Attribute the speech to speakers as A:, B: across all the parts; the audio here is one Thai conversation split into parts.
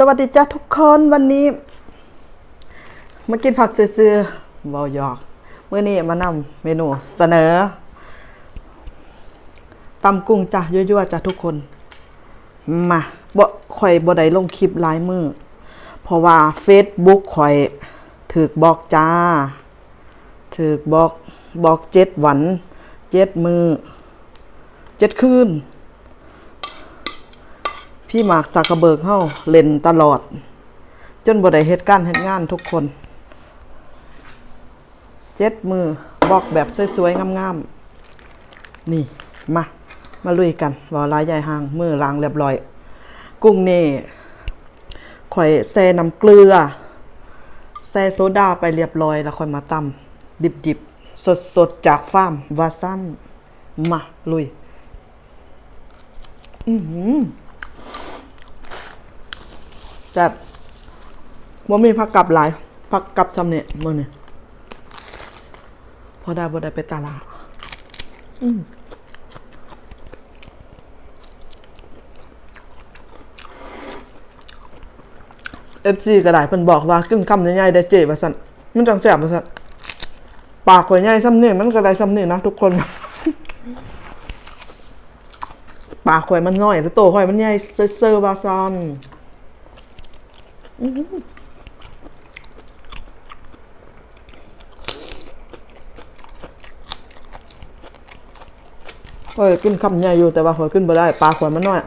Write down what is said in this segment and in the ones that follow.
A: สวัสดีจ้าทุกคนวันนี้ มากินผักซื่อๆบอหยอกเมื่อนี้มานำเมนูเสนอตำกุ้งจ้ะยั่วๆจ้ะทุกคน มาบ่ข่อยบ่ได้ลงคลิปหลายมือเพราะว่า Facebook ข่อยถูกบอกจ้าถูกบอกบอกเจ็ดวันเจ็ดมือเจ็ดคืน พี่หมากสักกระเบิกเฮาเล่นตลอด จนบ่ได้เฮ็ดการเฮ็ดงานทุกคนเจ็ดมือบอกแบบสวยๆงามๆนี่มามาลุยกันบ่ลายใหญ่หางมือล้างเรียบร้อย กุ้งนี่ข่อยแซ่น้ำเกลือแซ่โซดาไปเรียบร้อย แล้วค่อยมาตำดิบๆ สดๆ จากฟาร์มวาซันมาลุย อือหือ แต่บ่มีผักกลับหลายผักกลับจำเนี่ยมื้อนี้พอได้บ่ได้ไปตลาดอืมเอฟซีก็ได้เพิ่นบอกว่ากินคำใหญ่ๆได้เจ๊ว่าซั่นมันจังแซบว่าซั่นปากข่อยใหญ่ซ้ำนี่มันก็ได้ซ้ำนี่นะทุกคน ปากข่อยมันน้อยแต่โตข่อยมันใหญ่เซอร์ๆว่าซั่น เฮ้ยขึ้นคำใหญ่อยู่แต่ว่าหัวขึ้นบ่ได้ปลาขวดมันน้อย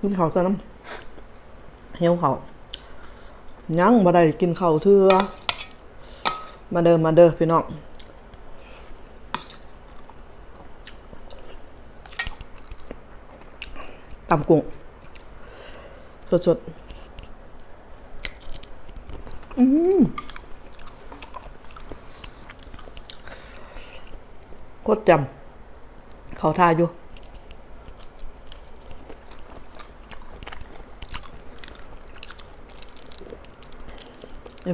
A: กินข้าวซะน้ำ หี่ยวข้ายังบ่ได้กินข้าวเทือมาเดินมาเด้อพี่น้องตำกุ้งสดๆ อืมโคตรจำเขาทาอยู่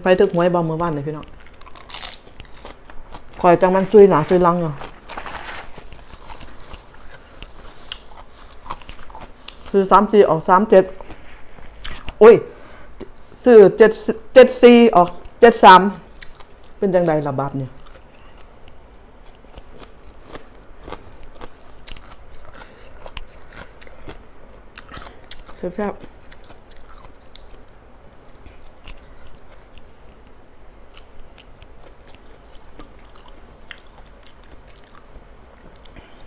A: ไปถึกหวยบอมเมื่อวานเลยพี่น้องคอยจังมันซุยหนาซุยลังอยู่ซื้อสามสี่ออกสามเจ็ดโอ้ยซื้อเจ็ดเจ็ดสี่ออกเจ็ดสามเป็นจังใดระบาดเนี่ยแซ่บๆ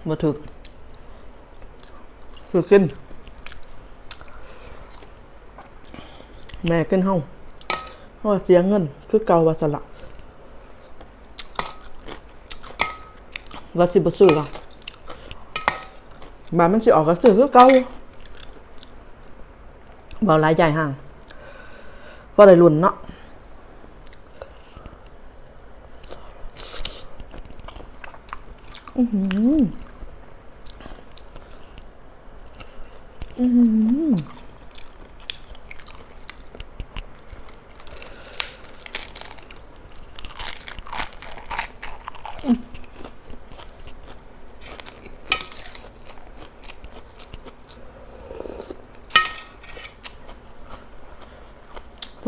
A: มาถึกคือกิน แม่กินห้องเพราะว่าเสียเงิน คือเก่าว่าสละว่าสิบซื้อละบานมันสิออกก็ซื้อคือเก่าเบาหลายใหญ่ห่างเพราะได้รุ่นเนาะอือหืออือหือ เพื่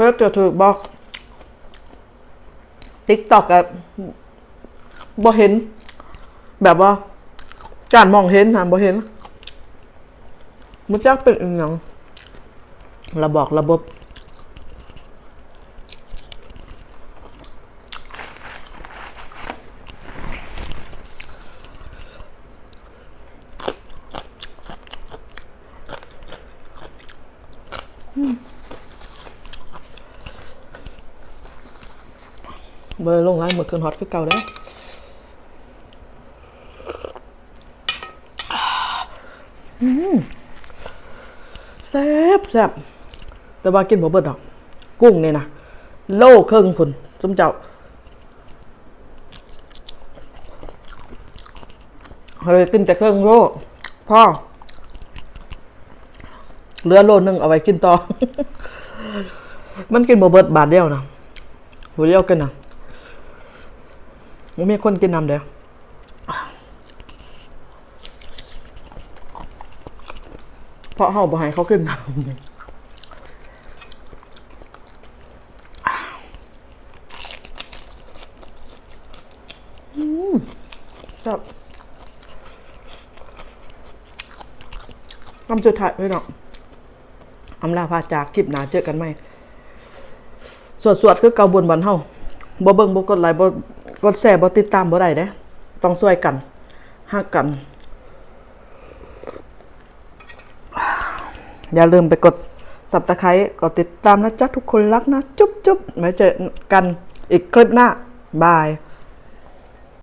A: อจะถูกบอกติ๊กตอกอะบ่เห็น แบบว่า การมองเห็นนะบ่เห็น มันจักเป็นอีกอย่างระบอกระบบเบอร์ลงไลน์หมดคืนฮอตคือเก่าแล้อืม แซ่บแซ่บแต่ว่ากินบ่เบิดดอก กุ้งเนี่ยนะโลเครึ่องพุ่นสมเจ้าเฮ้ยกินแต่เครื่องโลพ่อเหลือโลนึงเอาไว้กินต่อ มันกินบ่เบิดบาทเดียวนะหัวเดียวกันนะมันมีคนกินน้ำเดียว เพราะเฮาบ่ให้เขากินน้ำอืมจับคำสุดท้ายเลยเนาะอำลาพาจากคลิปหนาเจอกันไหม สวดสวดๆคือเกาบนบันเฮาบ่เบิ่งบ่กดไลค์บ่กดแชร์บ่ติดตามบ่ได้เด้ต้องช่วยกันฮักกัน อย่าลืมไปกดสับตะไคร้กดติดตามนะจ๊ะทุกคนรักนะ จุ๊บจุ๊บไว้เจอกันอีกคลิปหน้า บาย